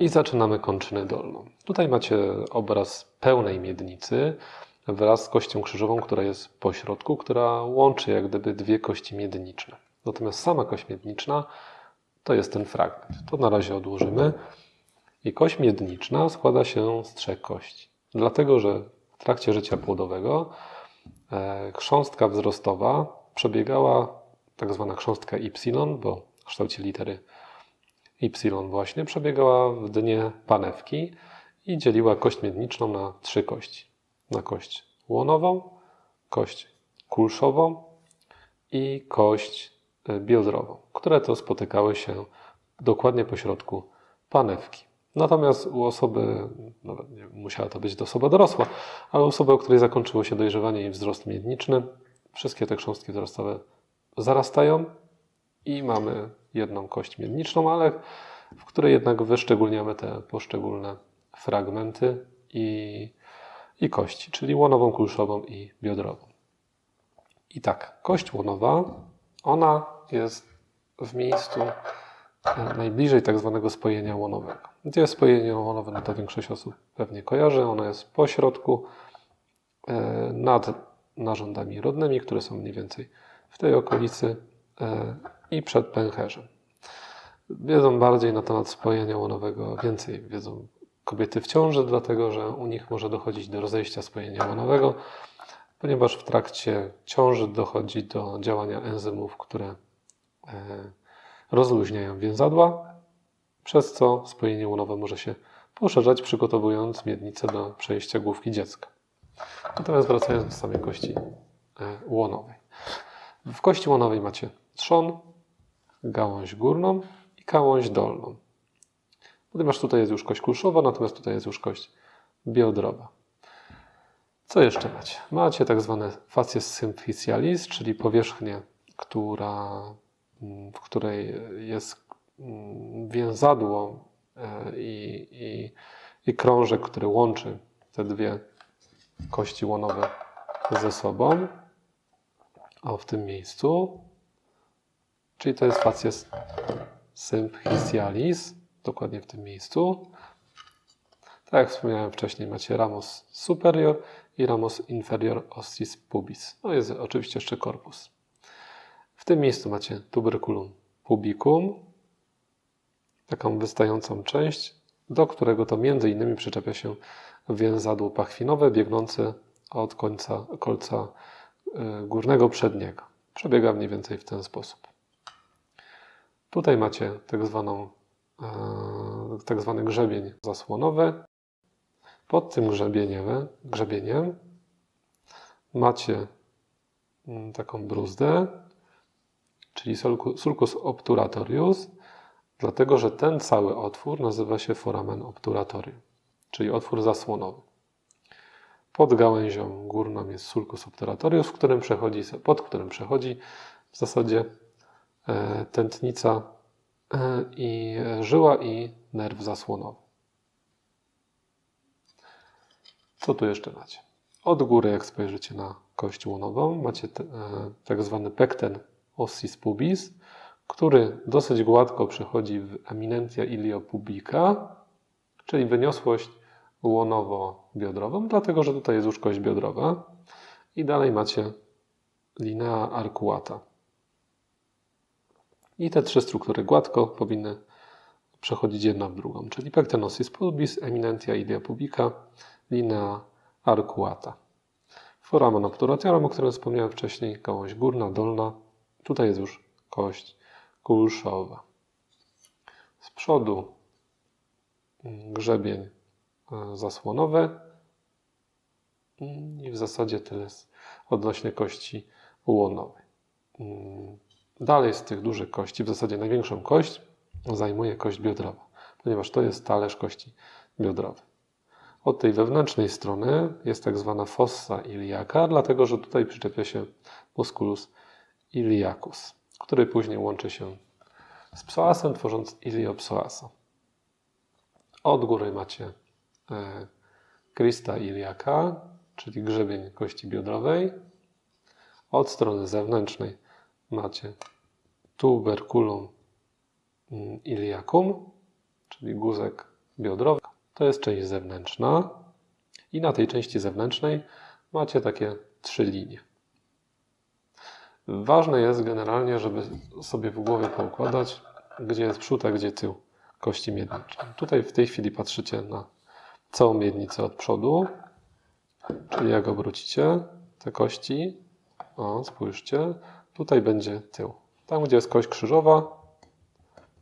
I zaczynamy kończynę dolną. Tutaj macie obraz pełnej miednicy wraz z kością krzyżową, która jest po środku, która łączy jak gdyby dwie kości miedniczne. Natomiast sama kość miedniczna to jest ten fragment. To na razie odłożymy. I kość miedniczna składa się z trzech kości. Dlatego, że w trakcie życia płodowego e, chrząstka wzrostowa przebiegała, tak zwana chrząstka Y, bo w kształcie litery Y właśnie, przebiegała w dnie panewki i dzieliła kość miedniczną na trzy kości. Na kość łonową, kość kulszową i kość e, biodrową, które to spotykały się dokładnie po środku panewki. Natomiast u osoby, nawet nie musiała to być osoba dorosła, ale u osoby, u której zakończyło się dojrzewanie i wzrost miedniczny, wszystkie te chrząstki wzrostowe zarastają i mamy jedną kość miedniczną, ale w której jednak wyszczególniamy te poszczególne fragmenty i, i kości, czyli łonową, kulszową i biodrową. I tak, kość łonowa, ona jest w miejscu e, najbliżej tak zwanego spojenia łonowego. Gdzie jest spojenie łonowe, no to większość osób pewnie kojarzy. Ono jest po środku, e, nad narządami rodnymi, które są mniej więcej w tej okolicy i przed pęcherzem. Wiedzą bardziej na temat spojenia łonowego, więcej wiedzą kobiety w ciąży, dlatego że u nich może dochodzić do rozejścia spojenia łonowego, ponieważ w trakcie ciąży dochodzi do działania enzymów, które e, rozluźniają więzadła, przez co spojenie łonowe może się poszerzać, przygotowując miednicę do przejścia główki dziecka. Natomiast wracając do samej kości e, łonowej. W kości łonowej macie trzon, gałąź górną i gałąź dolną. Ponieważ tutaj jest już kość kulszowa, natomiast tutaj jest już kość biodrowa. Co jeszcze macie? Macie tak zwane facies symphysialis, czyli powierzchnię, która, w której jest więzadło e, i, i, i krążek, który łączy te dwie kości łonowe ze sobą. O, w tym miejscu. Czyli to jest facies symphysialis, dokładnie w tym miejscu. Tak jak wspomniałem wcześniej, macie ramus superior i ramus inferior ossis pubis. No jest oczywiście jeszcze korpus. W tym miejscu macie tuberculum pubicum, taką wystającą część, do którego to między innymi przyczepia się więzadło pachwinowe biegnące od końca kolca y, górnego przedniego. Przebiega mniej więcej w ten sposób. Tutaj macie tak, zwaną, e, tak zwany grzebień zasłonowy. Pod tym grzebieniem, grzebieniem macie mm, taką bruzdę, czyli sulcus obturatorius, dlatego że ten cały otwór nazywa się foramen obturatorium, czyli otwór zasłonowy. Pod gałęzią górną jest sulcus obturatorius, w którym przechodzi, pod którym przechodzi w zasadzie tętnica e, i żyła i nerw zasłonowy. Co tu jeszcze macie? Od góry, jak spojrzycie na kość łonową, macie e, tak zwany pecten ossis pubis, który dosyć gładko przechodzi w eminentia iliopubica, czyli wyniosłość łonowo-biodrową, dlatego że tutaj jest już kość biodrowa. I dalej macie linea arcuata. I te trzy struktury gładko powinny przechodzić jedna w drugą, czyli pectenosis pubis, eminentia iliopubica, linea arcuata. Foramen obturatorium, o którym wspomniałem wcześniej, gałąź górna, dolna. Tutaj jest już kość kulszowa. Z przodu grzebień e, zasłonowy i w zasadzie tyle odnośnie kości łonowej. Dalej z tych dużych kości, w zasadzie największą kość zajmuje kość biodrowa, ponieważ to jest talerz kości biodrowej. Od tej wewnętrznej strony jest tak zwana fossa iliaka, dlatego że tutaj przyczepia się musculus iliacus który później łączy się z psoasem, tworząc iliopsoasa. Od góry macie e, crista iliaka, czyli grzebień kości biodrowej. Od strony zewnętrznej macie tuberculum mm, iliacum, czyli guzek biodrowej. To jest część zewnętrzna i na tej części zewnętrznej macie takie trzy linie. Ważne jest generalnie, żeby sobie w głowie poukładać, gdzie jest przód, a gdzie tył kości miedniczej. Tutaj w tej chwili patrzycie na całą miednicę od przodu, czyli jak obrócicie te kości, o, spójrzcie, tutaj będzie tył. Tam, gdzie jest kość krzyżowa,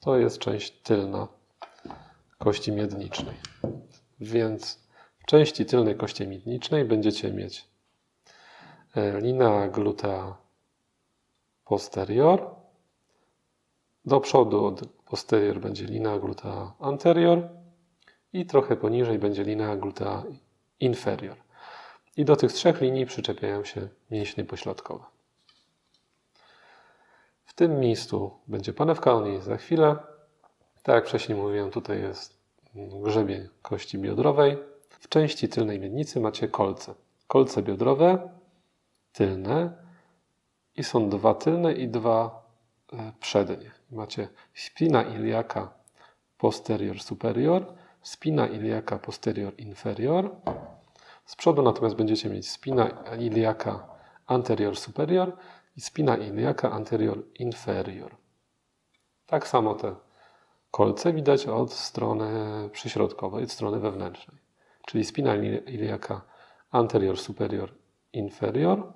to jest część tylna kości miednicznej. Więc w części tylnej kości miednicznej będziecie mieć e, linea glutea posterior. Do przodu od posterior będzie linea glutea anterior i trochę poniżej będzie linea glutea inferior. I do tych trzech linii przyczepiają się mięśnie pośladkowe. W tym miejscu będzie panewka, o niej za chwilę. Tak jak wcześniej mówiłem, tutaj jest grzebień kości biodrowej. W części tylnej miednicy macie kolce. Kolce biodrowe, tylne i są dwa tylne i dwa e, przednie. Macie spina iliaka posterior superior, spina iliaka posterior inferior. Z przodu natomiast będziecie mieć spina iliaka anterior superior i spina iliaka anterior inferior. Tak samo te kolce widać od strony przyśrodkowej, od strony wewnętrznej. Czyli spina iliaka anterior superior inferior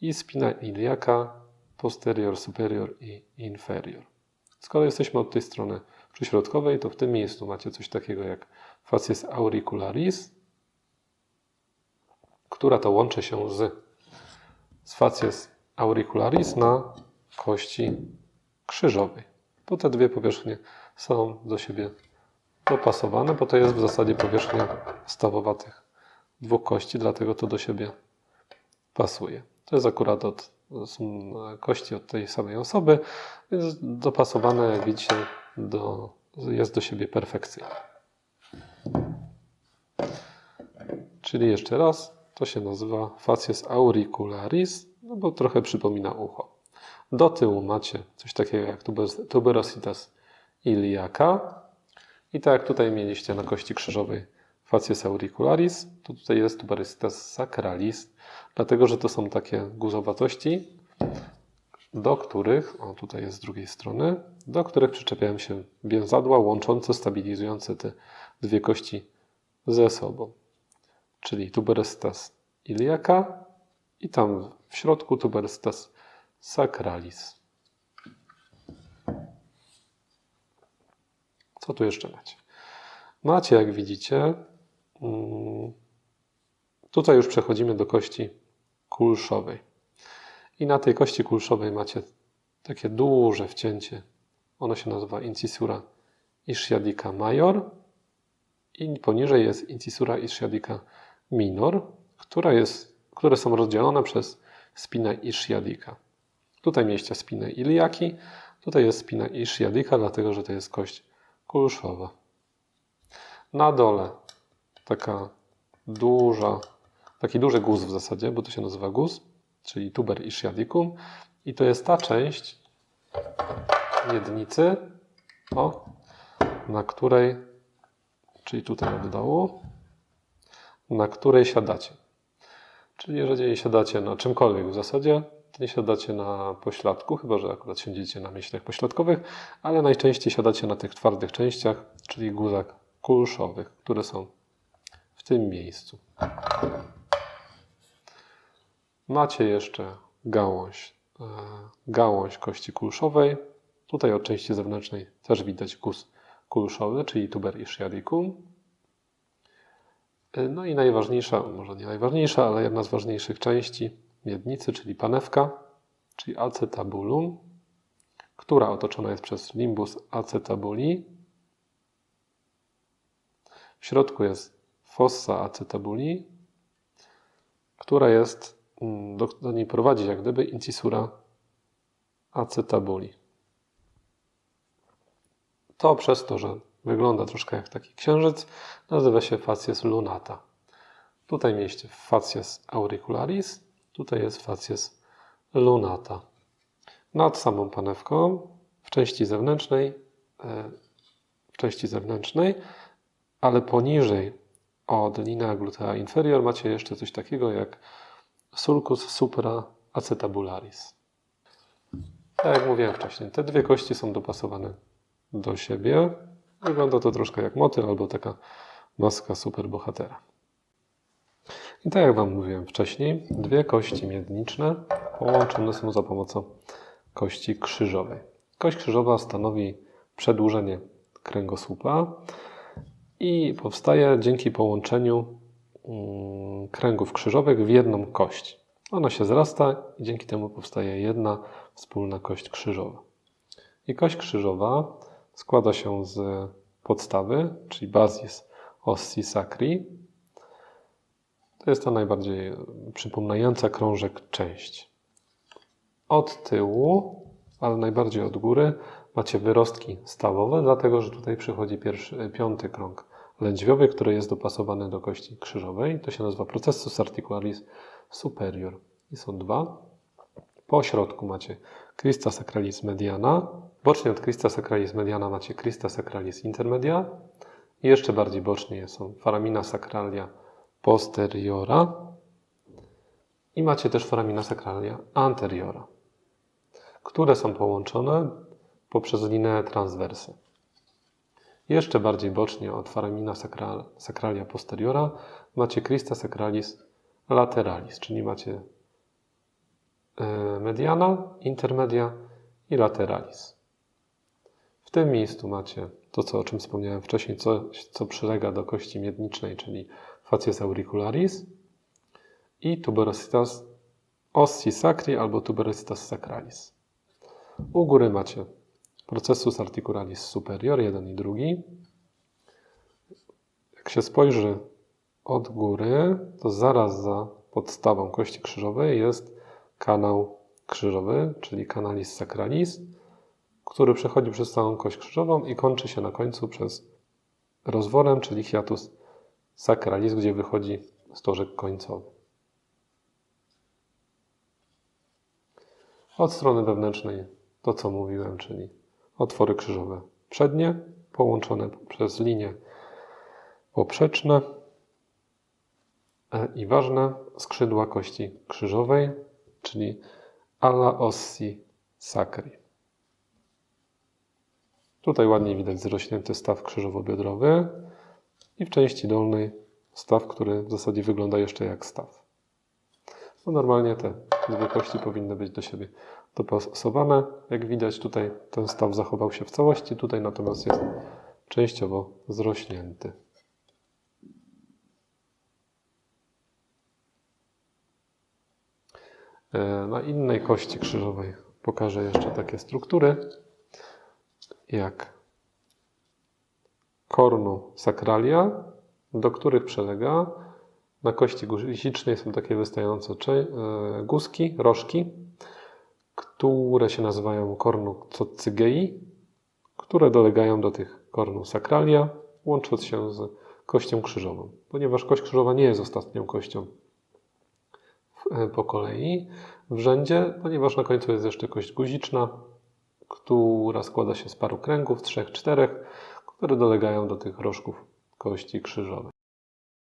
i spina iliaka posterior superior i inferior. Skoro jesteśmy od tej strony przyśrodkowej, to w tym miejscu macie coś takiego jak facies auricularis, która to łączy się z, z facies auricularis na kości krzyżowej. Bo te dwie powierzchnie są do siebie dopasowane, bo to jest w zasadzie powierzchnia stawowa tych dwóch kości, dlatego to do siebie pasuje. To jest akurat od, kości od tej samej osoby, więc dopasowane, jak widzicie, do, jest do siebie perfekcyjnie. Czyli jeszcze raz, to się nazywa facies auricularis, no bo trochę przypomina ucho. Do tyłu macie coś takiego jak tuberositas iliaca. I tak jak tutaj mieliście na kości krzyżowej facies auricularis, to tutaj jest tuberositas sacralis, dlatego że to są takie guzowatości, do których, o tutaj jest z drugiej strony, do których przyczepiają się więzadła łączące, stabilizujące te dwie kości ze sobą. Czyli tuberositas iliaca i tam w środku tuberositas sacralis. Co tu jeszcze macie? Macie, jak widzicie, mm, tutaj już przechodzimy do kości kulszowej. I na tej kości kulszowej macie takie duże wcięcie. Ono się nazywa incisura ischiadica major i poniżej jest incisura ischiadica która jest, które są rozdzielone przez spinę ischiadica. Tutaj mieliście spinę iliaki, tutaj jest spina ischiadica, dlatego że to jest kość kulszowa. Na dole taka duża, taki duży guz w zasadzie, bo to się nazywa guz, czyli tuber ischiadicum i to jest ta część miednicy, o, na której, czyli tutaj od dołu, na której siadacie. Czyli jeżeli siadacie na czymkolwiek w zasadzie, nie siadacie na pośladku, chyba że akurat siądziecie na mięśniach pośladkowych, ale najczęściej siadacie na tych twardych częściach, czyli guzach kulszowych, które są w tym miejscu. Macie jeszcze gałąź, e, gałąź kości kulszowej. Tutaj od części zewnętrznej też widać guz kulszowy, czyli tuber ischiadicum. E, no i najważniejsza, może nie najważniejsza, ale jedna z ważniejszych części miednicy, czyli panewka, czyli acetabulum, która otoczona jest przez limbus acetabuli. W środku jest fossa acetabuli, która jest, mm, do, do niej prowadzi jak gdyby incisura acetabuli. To przez to, że wygląda troszkę jak taki księżyc, nazywa się facies lunata. Tutaj mieliście facies auricularis, Tutaj jest facies lunata. Nad samą panewką w części zewnętrznej, e, w części zewnętrznej, ale poniżej od linea glutea inferior macie jeszcze coś takiego jak sulcus supra acetabularis. Tak jak mówiłem wcześniej, te dwie kości są dopasowane do siebie. Wygląda to troszkę jak motyl albo taka maska superbohatera. I tak jak Wam mówiłem wcześniej, dwie kości miedniczne połączone są za pomocą kości krzyżowej. Kość krzyżowa stanowi przedłużenie kręgosłupa i powstaje dzięki połączeniu mm, kręgów krzyżowych w jedną kość. Ona się zrasta i dzięki temu powstaje jedna wspólna kość krzyżowa. I kość krzyżowa składa się z podstawy, czyli basis ossi sacri. To jest ta najbardziej przypominająca krążek część. Od tyłu, ale najbardziej od góry, macie wyrostki stawowe, dlatego że tutaj przychodzi pierwszy, piąty krąg lędźwiowy, który jest dopasowany do kości krzyżowej. To się nazywa processus articularis superior. I są dwa. Po środku macie crista sacralis mediana. Bocznie od crista sacralis mediana macie crista sacralis intermedia. I jeszcze bardziej bocznie są foramina sacralia posteriora. I macie też foramina sacralia anteriora, które są połączone poprzez linię transwersy. Jeszcze bardziej bocznie od foramina sacral, sacralia posteriora macie crista sacralis lateralis, czyli macie e, mediana, intermedia i lateralis. W tym miejscu macie to, co, o czym wspomniałem wcześniej, coś, co przylega do kości miednicznej, czyli facies auricularis i tuberositas ossi sacri albo tuberositas sacralis. U góry macie processus articularis superior, jeden i drugi. Jak się spojrzy od góry, to zaraz za podstawą kości krzyżowej jest kanał krzyżowy, czyli canalis sacralis, który przechodzi przez całą kość krzyżową i kończy się na końcu przez rozworem, czyli hiatus sacralis, gdzie wychodzi stożek końcowy. Od strony wewnętrznej to, co mówiłem, czyli otwory krzyżowe przednie, połączone przez linie poprzeczne e, i ważne skrzydła kości krzyżowej, czyli alla ossi sacri. Tutaj ładnie widać zrośnięty staw krzyżowo-biodrowy i w części dolnej staw, który w zasadzie wygląda jeszcze jak staw. No normalnie te dwie kości powinny być do siebie dopasowane. Jak widać tutaj ten staw zachował się w całości, tutaj natomiast jest częściowo zrośnięty. E, Na innej kości krzyżowej pokażę jeszcze takie struktury, jak kornu sakralia, do których przylega na kości guzicznej są takie wystające e, guzki, rożki, które się nazywają kornu cocygei, które dolegają do tych kornu sakralia, łącząc się z kością krzyżową. Ponieważ kość krzyżowa nie jest ostatnią kością e, po kolei w rzędzie, ponieważ na końcu jest jeszcze kość guziczna, która składa się z paru kręgów, trzech, czterech, które dolegają do tych rożków kości krzyżowej.